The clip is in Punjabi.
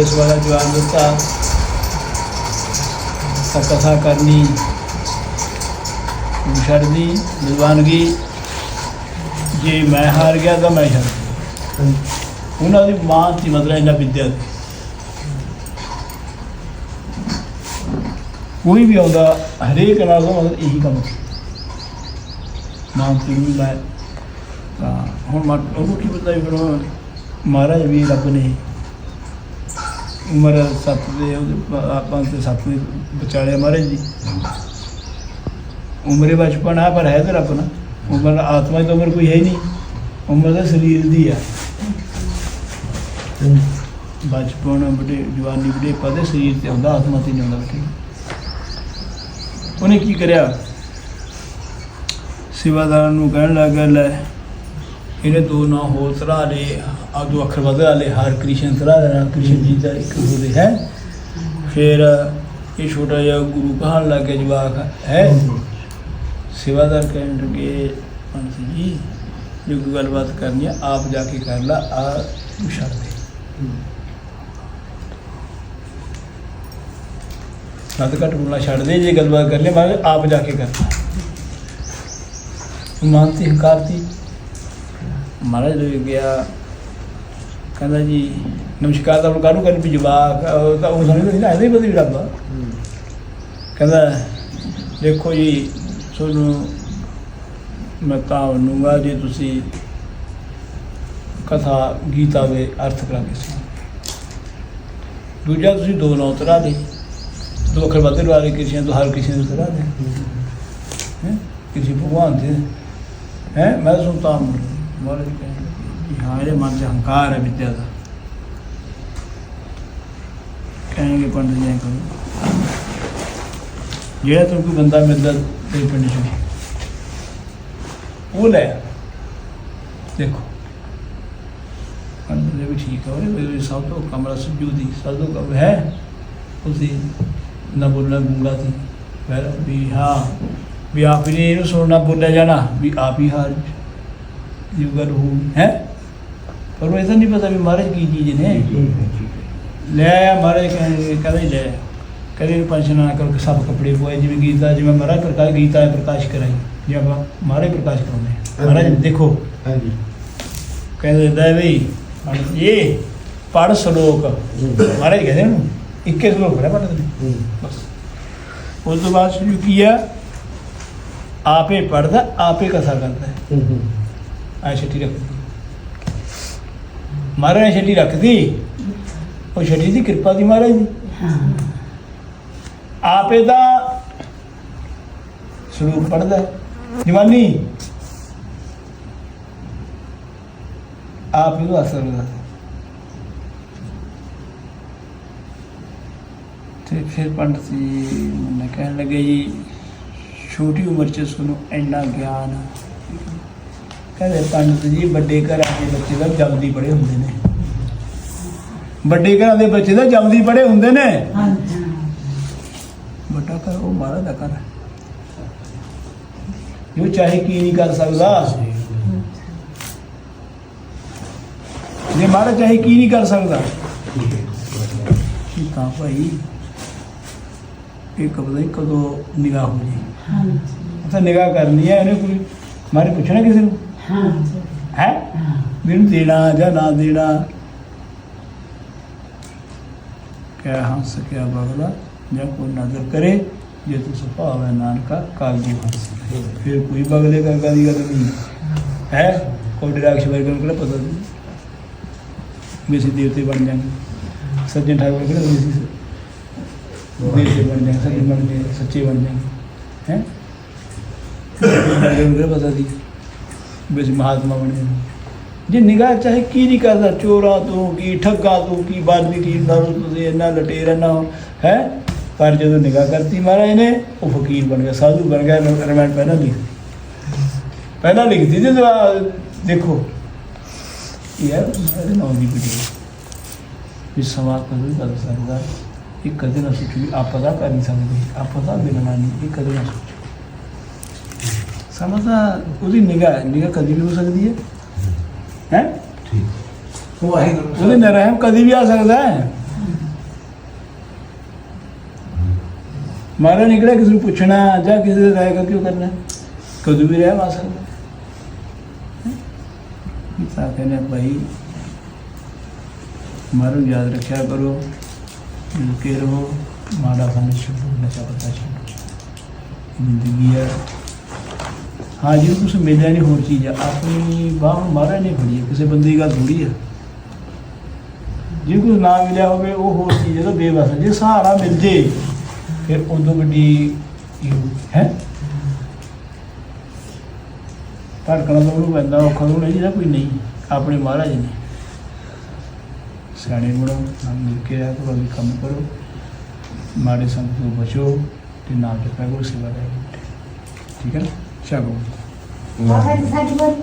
ਇਸ ਵਾਲਾ ਜਵਾਬ ਦਿੱਤਾ ਤਾਂ ਕਥਾ ਕਰਨੀ ਛੱਡਦੀ ਦੀਵਾਨਗੀ ਜੇ ਮੈਂ ਹਾਰ ਗਿਆ ਤਾਂ ਮੈਂ ਛੱਡ ਉਹਨਾਂ ਦੀ ਮਾਂ ਸੀ, ਮਤਲਬ ਇਹਨਾਂ ਵਿਦਿਆ ਕੋਈ ਵੀ ਆਉਂਦਾ, ਹਰੇਕ ਨਾਲ ਉਹ ਮਤਲਬ ਇਹੀ ਕੰਮ ਮਾਂ ਸੀ ਵੀ ਮੈਂ, ਤਾਂ ਹੁਣ ਮਾ ਉਹਨੂੰ ਕੀ ਪਤਾ ਫਿਰ ਮਹਾਰਾਜ ਵੀ ਰੱਬ ਨੇ ਉਮਰ ਸੱਤ ਦੇ ਆਪਾਂ ਤੇ ਸੱਤ ਦੇ ਵਿਚਾਲੇ ਮਹਾਰਾਜ ਜੀ। ਉਮਰੇ ਬਚਪਨ ਆ ਪਰ ਹੈ ਤਾਂ ਰੱਬ ਨਾ ਉਮਰ ਆਤਮਾ ਦੀ ਉਮਰ ਕੋਈ ਹੈ ਨਹੀਂ। ਉਮਰ ਤਾਂ ਸਰੀਰ ਦੀ ਆ। ਬਚਪਨ ਬੜੇ ਜਵਾਨੀ ਬੜੇ ਪਦੇ ਸਰੀਰ ਤੇ ਹੁੰਦਾ ਆਤਮਾ ਤੇ ਨਹੀਂ ਹੁੰਦਾ ਬੇਟੇ ਉਹਨੇ ਕੀ ਕਰਿਆ? ਸੇਵਾਦਾਰ ਨੂੰ ਕਹਿਣ ਲੱਗਾ ਲੈ ਇਹਨੇ ਦੋ ਨਾਂ ਹੋਰ ਤਰਾ ਲਏ ਆ ਦੋ ਅੱਖਰ ਬਦਲਾ ਲਏ, ਹਰ ਕ੍ਰਿਸ਼ਨ ਤਰਾ ਲੈਣਾ ਕ੍ਰਿਸ਼ਨ ਜੀ ਦਾ ਇੱਕ ਹੋਦੇ ਹੈ। ਫਿਰ ਇਹ ਛੋਟਾ ਜਿਹਾ ਗੁਰੂ ਕਹਾਣ ਲੱਗੇ ਜਵਾਕ ਹੈ। ਸੇਵਾਦਾਰ ਕਹਿਣ ਲੱਗੇ, ਪੰਥ ਜੀ, ਜੇ ਕੋਈ ਗੱਲਬਾਤ ਕਰਨੀ ਆ, ਆਪ ਜਾ ਕੇ ਕਰ ਲਾ, ਆ ਤੂੰ ਛੱਡ ਦੇ। ਸੱਤ ਘੱਟ ਬੋਲਣਾ ਛੱਡ ਦੇ, ਜੇ ਗੱਲਬਾਤ ਕਰ ਲੈ ਮੈਂ ਕਿਹਾ ਆਪ ਜਾ ਕੇ ਕਰ ਮਾਨਤੀ ਹੰਕਾਰਤੀ ਮਹਾਰਾਜ ਦੇ ਗਿਆ ਕਹਿੰਦਾ ਜੀ, ਨਮਸਕਾਰ ਤਾਂ ਕਾਹਨੂੰ ਕਰਨ ਵੀ ਜਵਾਕ ਤਾਂ ਉਹ ਸਮਝ ਨਹੀਂ ਨਾ ਇਹਦੇ ਬਦਲ ਰੱਬ ਆ। ਕਹਿੰਦਾ, ਦੇਖੋ ਜੀ, ਤੁਹਾਨੂੰ ਮੈਂ ਤਾਂ ਮੰਨੂਗਾ ਜੇ ਤੁਸੀਂ ਕਥਾ, ਗੀਤਾ ਦੇ ਅਰਥ ਕਰਾ ਕੇ ਸੁਣੋ। ਦੂਜਾ ਤੁਸੀਂ ਦੋ ਨੌ ਤਰ੍ਹਾਂ ਦੇ। ਦੋ ਅੱਖਰ ਬਦਲ ਵਾਲੇ ਕਿਸੇ ਤੋਂ ਹਰ ਕਿਸੇ ਨੂੰ ਤਰ੍ਹਾਂ ਦੇ। ਹੈਂ? ਕਿਸੇ ਭਗਵਾਨ ਦੇ। ਹੈ? ਮੈਂ ਸੁਣਤਾ ਹੂੰ। ਮਹਾਰਾਜ ਕਹਿੰਦੇ ਕਿ ਹਾਂ, ਇਹਦੇ ਮਨ 'ਚ ਹੰਕਾਰ ਹੈ ਵਿਦਿਆ ਦਾ। ਕਹਿਣਗੇ ਪੰਡਤ ਜੀ ਐਂ ਜਿਹੜਾ ਤੁਹਾਨੂੰ ਕੋਈ ਬੰਦਾ ਮਿਲਦਾ ਤੇ ਪਿੰਡ ਚ ਉਹ ਲੈ ਦੇਖੋ। ਪੰਡਤ ਜੀ ਵੀ ਠੀਕ ਹੈ ਉਹਨੇ ਵੀ ਸਭ ਤੋਂ ਕਮਰਾ ਸੁਜੂ ਦੀ, ਸਭ ਤੋਂ ਕਮ ਹੈ? ਤੁਸੀਂ ਨਾ ਬੋਲਣਾ ਗੁੰਗਾ ਸੀ। ਫਿਰ ਵੀ ਹਾਂ, ਵੀ ਆਪ ਹੀ ਨੇ ਇਹਨੂੰ ਸੁਣਨਾ, ਬੋਲਿਆ ਜਾਣਾ, ਵੀ ਆਪ ਹੀ ਹਾਰ ਗੱਲ ਹੋ ਹੈ? ਪਰ ਉਹ ਇਹਦਾ ਨਹੀਂ ਪਤਾ ਵੀ ਮਹਾਰਾਜ ਕੀ ਚੀਜ਼ ਨੇ। ਲੈ ਆਇਆ ਮਹਾਰਾਜ ਕਹਿੰਦੇ ਲੈ। ਆਇਆ। ਕਹਿੰਦੇ ਇਹਨੂੰ ਪੰਛ ਨਾ ਕਰੋ ਸਭ ਕੱਪੜੇ ਪਵਾਏ ਜਿਵੇਂ ਗੀਤਾ ਜਿਵੇਂ ਮਹਾਰਾਜ ਪ੍ਰਕਾਸ਼ ਗੀਤਾ ਪ੍ਰਕਾਸ਼ ਕਰਾਈ ਜੇ ਆਪਾਂ ਮਹਾਰਾਜ ਪ੍ਰਕਾਸ਼ ਕਰਾਉਂਦੇ। ਮਹਾਰਾਜ ਦੇਖੋ। ਹਾਂਜੀ। ਕਹਿੰਦੇ ਦਾ ਵੀ ਇਹ ਪੜ ਸ਼ਲੋਕ ਮਹਾਰਾਜ ਕਹਿੰਦੇ ਉਹਨੂੰ ਇੱਕੇ ਸ਼ਲੋਕ ਪੜਿਆ ਪੰਡਤ ਨੇ ਬਸ। ਉਸ ਤੋਂ ਬਾਅਦ ਸ਼ੁਰੂ ਕੀਆ ਆਪੇ ਪੜਦਾ ਆਪੇ ਕਥਾ ਕਰਦਾ ਹੈ। ਆ ਛੱਟੀ ਰੱਖਦੀ ਮਹਾਰਾਜ ਨੇ ਛੱਟੀ ਰੱਖਦੀ? ਉਹ ਛੱਟੀ ਦੀ ਕਿਰਪਾ ਦੀ ਮਹਾਰਾਜ ਦੀ? ਆਪੇ ਦਾ ਸਰੂਪ ਪੜਦਾ ਜਵਾਨੀ। ਆਪ ਨੂੰ ਅਸਰ ਹੁੰਦਾ ਤੇ ਫਿਰ ਪੰਡਤ ਜੀ ਮੈਨੂੰ ਕਹਿਣ ਲੱਗੇ ਜੀ ਛੋਟੀ ਉਮਰ 'ਚ ਤੁਹਾਨੂੰ ਇੰਨਾ ਗਿਆਨ ਕਹਿੰਦੇ ਪੰਡਤ ਜੀ ਵੱਡੇ ਘਰਾਂ ਦੇ ਬੱਚੇ ਤਾਂ ਜਲਦੀ ਪੜੇ ਹੁੰਦੇ ਨੇ। ਵੱਡੇ ਘਰਾਂ ਦੇ ਬੱਚੇ ਤਾਂ ਜਲਦੀ ਪੜੇ ਹੁੰਦੇ ਨੇ। ਵੱਡਾ ਘਰ ਉਹ ਮਹਾਰਾਜ ਦਾ ਘਰ ਜੋ ਚਾਹੇ ਕੀ ਨਹੀਂ ਕਰ ਸਕਦਾ। ਜੇ ਮਹਾਰਾਜ ਚਾਹੇ ਕੀ ਨਹੀਂ ਕਰ ਸਕਦਾ। ਠੀਕ ਆ ਭਾਈ ਇਹ ਕਦੋਂ ਹੀ ਕਦੋਂ ਨਿਗਾਹ ਹੋ ਜੀ ਤਾਂ ਨਿਗਾਹ ਕਰਨੀ ਹੈ ਇਹਨੇ ਕੋਈ ਮਾਰੇ ਪੁੱਛਣਾ ਕਿਸੇ ਨੂੰ? ਹੈ? ਮੈਨੂੰ ਦੇਣਾ ਜਾਂ ਨਾ ਦੇਣਾ? ਕਹਿ ਹੰਸ, ਕਿਆ ਬਗਲਾ, ਜਾਂ ਕੋਈ ਨਜ਼ਰ ਕਰੇ, ਜੇ ਤੂੰ ਸੁਭਾਵ ਹੈ ਨਾਨਕਾ ਕਾਲਜੀ ਹੰਸ ਫਿਰ ਕੋਈ ਬਗਲੇ ਕਰ ਗੱਲ ਨਹੀਂ। ਹੈ? ਕੋਈ ਡਰਾਕਸ਼ ਵਰਗਨ ਕੋਲ ਪਤਾ ਨਹੀਂ। ਮੇਸੇ ਦੇਵਤੇ ਬਣ ਜਾਣਗੇ ਸੱਜਣ ਠਾਕੁਰ ਕਿਹੜੇ ਹੁੰਦੇ ਦੇਵਤੇ ਬਣ ਜਾਣਗੇ ਸੱਜਣ ਬਣ ਜਾਣਗੇ ਸੱਚੇ ਬਣ ਜਾਣਗੇ ਹੈ? ਕਿਹੜੇ ਪਤਾ ਸੀ? ਵੀ ਅਸੀਂ ਮਹਾਤਮਾ ਬਣੇ ਹਾਂ। ਜੇ ਨਿਗਾਹ ਚਾਹੇ ਕੀ ਨਹੀਂ ਕਰਦਾ ਚੋਰਾ ਤੋਂ ਕੀ, ਠੱਗਾ ਤੋਂ ਕੀ ਬਾਦਵੀ ਕੀ ਦਾਰੂ ਤੁਸੀਂ ਇੰਨਾ ਲਟੇਰ ਨਾ ਹੈ? ਪਰ ਜਦੋਂ ਨਿਗਾਹ ਕਰਤੀ ਮਹਾਰਾਜ ਨੇ, ਉਹ ਫਕੀਰ ਬਣ ਗਿਆ, ਸਾਧੂ ਬਣ ਗਿਆ ਰਮੈਂਟ ਪਹਿਲਾਂ ਲਿਖ ਪਹਿਲਾਂ ਲਿਖਦੀ ਸੀ ਦੁਆ ਦੇਖੋ। ਇਹ ਹੈ ਮਹਾਰਾਜ ਨਾਮ ਦੀ ਵੀਡੀਓ ਵੀ ਸਮਾਂ ਕਦੇ ਕਰ ਸਕਦਾ? ਇਹ ਕਦੇ ਨਾ ਸੋਚੀ ਵੀ ਆਪਾਂ ਦਾ ਕਰ ਨਹੀਂ ਸਕਦੇ। ਆਪਾਂ ਦਾ ਮਿਲਣਾ ਨਹੀਂ ਇਹ ਕਦੇ ਨਾ ਸੋਚੋ। ਸਮਝਦਾ ਉਹਦੀ ਨਿਗਾਹ ਨਿਗਾਹ ਕਦੀ ਨਹੀਂ ਹੋ ਸਕਦੀ ਹੈ। ਹੈ? ਠੀਕ। ਉਹ ਹੈ ਉਹਦੇ ਨਰਹਿਮ ਕਦੀ ਵੀ ਆ ਸਕਦਾ ਹੈ। ਮਾਰਾ ਨਿਕਲਿਆ ਕਿਸੇ ਨੂੰ ਪੁੱਛਣਾ ਜਾਂ ਕਿਸੇ ਦਾ ਰਾਇ ਕਿਉਂ ਕਰਨਾ ਕਦੋਂ ਵੀ ਰਹਿ ਆ ਸਕਦਾ ਸਾਹਿਬ ਕਹਿੰਦੇ ਭਾਈ ਮਾਰੂ ਯਾਦ ਰੱਖਿਆ ਕਰੋ ਮਿਲ ਕੇ ਰਹੋ ਮਾੜਾ ਸਾਨੂੰ ਛੱਡੋ ਨਸ਼ਾ ਪਤਾ ਛੱਡੋ। ਜ਼ਿੰਦਗੀ ਹੈ। ਹਾਂ ਜੀ ਕੁਛ ਮਿਲਿਆ ਨਹੀਂ ਹੋਰ ਚੀਜ਼ ਆ। ਆਪਣੀ ਬਾਹ ਮਾਰਾ ਨਹੀਂ ਫੜੀ ਹੈ, ਕਿਸੇ ਬੰਦੇ ਦੀ ਗੱਲ ਥੋੜੀ ਆ। ਜੇ ਕੁਝ ਨਾ ਮਿਲਿਆ ਹੋਵੇ ਉਹ ਹੋਰ ਚੀਜ਼ ਹੈ ਤਾਂ ਬੇਵਸ ਜੇ ਸਹਾਰਾ ਮਿਲ ਜੇ ਫਿਰ ਉਦੋਂ ਵੱਡੀ ਹੈ। ਧੜਕਣਾ ਤਾਂ ਉਹਨੂੰ ਪੈਂਦਾ ਔਖਾ ਨੂੰ ਨਹੀਂ ਜਿਹੜਾ ਕੋਈ ਨਹੀਂ ਆਪਣੇ ਮਹਾਰਾਜ ਨੇ। ਸਿਆਣੇ ਬਣੋ ਨਾਲ ਮਿਲ ਕੇ ਰਹਿ ਕਰੋ ਵੀ ਕੰਮ ਕਰੋ। ਮਾੜੇ ਸੰਗ ਤੋਂ ਬਚੋ ਤੇ ਨਾਲ ਜਪਿਆ ਕਰੋ ਸੇਵਾ ਕਰੋ ਠੀਕ ਹੈ ਨਾ? ਚਲੋ ਆਹ ਸਾਡੀ ਬੋਲ